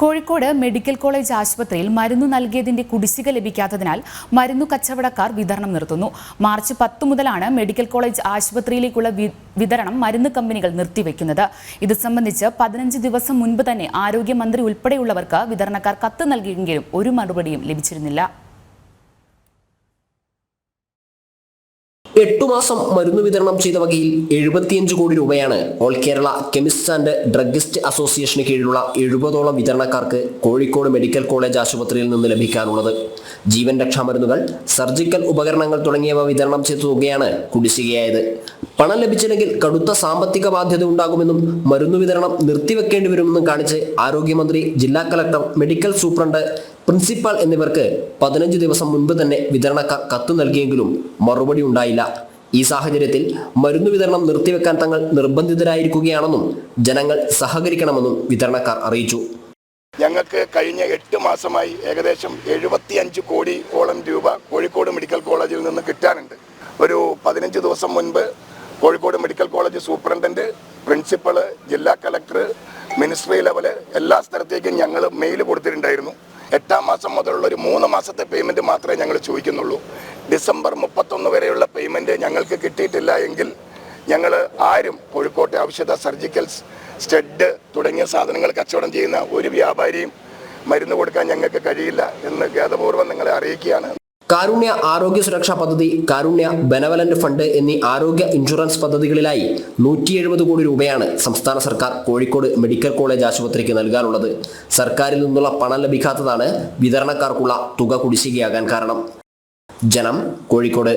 Kozhikode medical college ആശുപത്രിയിൽ മരുന്ന് നൽകിയതിന്റെ കുടിശ്ശിക ലഭിക്കാത്തതിനാൽ മരുന്നു കച്ചവടക്കാർ വിതരണം നിർത്തുന്നു. മാർച്ച് പത്ത് മുതലാണ് മെഡിക്കൽ കോളേജ് ആശുപത്രിയിലേക്കുള്ള വിതരണം മരുന്ന് കമ്പനികൾ നിർത്തിവെക്കുന്നത്. ഇത് സംബന്ധിച്ച് പതിനഞ്ച് ദിവസം മുൻപ് തന്നെ ആരോഗ്യമന്ത്രി ഉൾപ്പെടെയുള്ളവർക്ക് വിതരണക്കാർ കത്ത് നൽകിയെങ്കിലും ഒരു മറുപടിയും ലഭിച്ചിരുന്നില്ല. എട്ടു മാസം മരുന്ന് വിതരണം ചെയ്ത വകയിൽ എഴുപത്തിയഞ്ച് കോടി രൂപയാണ് all Kerala chemist and druggist അസോസിയേഷന് കീഴിലുള്ള എഴുപതോളം വിതരണക്കാർക്ക് കോഴിക്കോട് മെഡിക്കൽ കോളേജ് ആശുപത്രിയിൽ നിന്ന് ലഭിക്കാനുള്ളത്. ജീവൻ രക്ഷാ മരുന്നുകൾ സർജിക്കൽ ഉപകരണങ്ങൾ തുടങ്ങിയവ വിതരണം ചെയ്ത തുകയാണ് കുടിശ്ശികയായത്. പണം ലഭിച്ചില്ലെങ്കിൽ കടുത്ത സാമ്പത്തിക ബാധ്യത ഉണ്ടാകുമെന്നും മരുന്ന് വിതരണം നിർത്തിവെക്കേണ്ടി വരുമെന്നും കാണിച്ച് ആരോഗ്യമന്ത്രി ജില്ലാ കലക്ടർ മെഡിക്കൽ സൂപ്രണ്ട് പ്രിൻസിപ്പാൾ എന്നിവർക്ക് പതിനഞ്ച് ദിവസം മുൻപ് തന്നെ വിതരണക്കാർ കത്ത് നൽകിയെങ്കിലും മറുപടി ഉണ്ടായില്ല. ഈ സാഹചര്യത്തിൽ മരുന്ന് വിതരണം നിർത്തിവെക്കാൻ തങ്ങൾ നിർബന്ധിതരായിരിക്കുകയാണെന്നും ജനങ്ങൾ സഹകരിക്കണമെന്നും വിതരണക്കാർ അറിയിച്ചു. ഞങ്ങൾക്ക് കഴിഞ്ഞ എട്ട് മാസമായി ഏകദേശം എഴുപത്തിയഞ്ച് കോടി ഓളം രൂപ കോഴിക്കോട് മെഡിക്കൽ കോളേജിൽ നിന്ന് കിട്ടാനുണ്ട്. ഒരു പതിനഞ്ച് ദിവസം മുൻപ് Kozhikode medical college superintendent principal ജില്ലാ കളക്ടർ മിനിസ്ട്രി ലെവൽ എല്ലാ സ്ഥലത്തേക്കും ഞങ്ങൾ മെയിൽ കൊടുത്തിട്ടുണ്ടായിരുന്നു. എട്ടാം മാസം മുതലുള്ള ഒരു മൂന്ന് മാസത്തെ പേയ്മെന്റ് മാത്രമേ ഞങ്ങൾ ചോദിക്കുന്നുള്ളൂ. ഡിസംബർ മുപ്പത്തൊന്ന് വരെയുള്ള പേയ്മെന്റ് ഞങ്ങൾക്ക് കിട്ടിയിട്ടില്ല എങ്കിൽ ഞങ്ങൾ ആരും കോഴിക്കോട്ടെ ഔഷധ സർജിക്കൽ സ്റ്റെഡ് തുടങ്ങിയ സാധനങ്ങൾ കച്ചവടം ചെയ്യുന്ന ഒരു വ്യാപാരിയും മരുന്ന് കൊടുക്കാൻ ഞങ്ങൾക്ക് കഴിയില്ല എന്ന് ഖേദപൂർവം നിങ്ങളെ അറിയിക്കുകയാണ്. കാരുണ്യ ആരോഗ്യ സുരക്ഷാ പദ്ധതി കാരുണ്യ ബെനവലന്റ് ഫണ്ട് എന്നീ ആരോഗ്യ ഇൻഷുറൻസ് പദ്ധതികളിലായി നൂറ്റി എഴുപത് കോടി രൂപയാണ് സംസ്ഥാന സർക്കാർ കോഴിക്കോട് മെഡിക്കൽ കോളേജ് ആശുപത്രിക്ക് നൽകാനുള്ളത്. സർക്കാരിൽ നിന്നുള്ള പണം ലഭിക്കാത്തതാണ് വിതരണക്കാർക്കുള്ള തുക കുടിശ്ശികയാകാൻ കാരണം. ജനം കോഴിക്കോട്.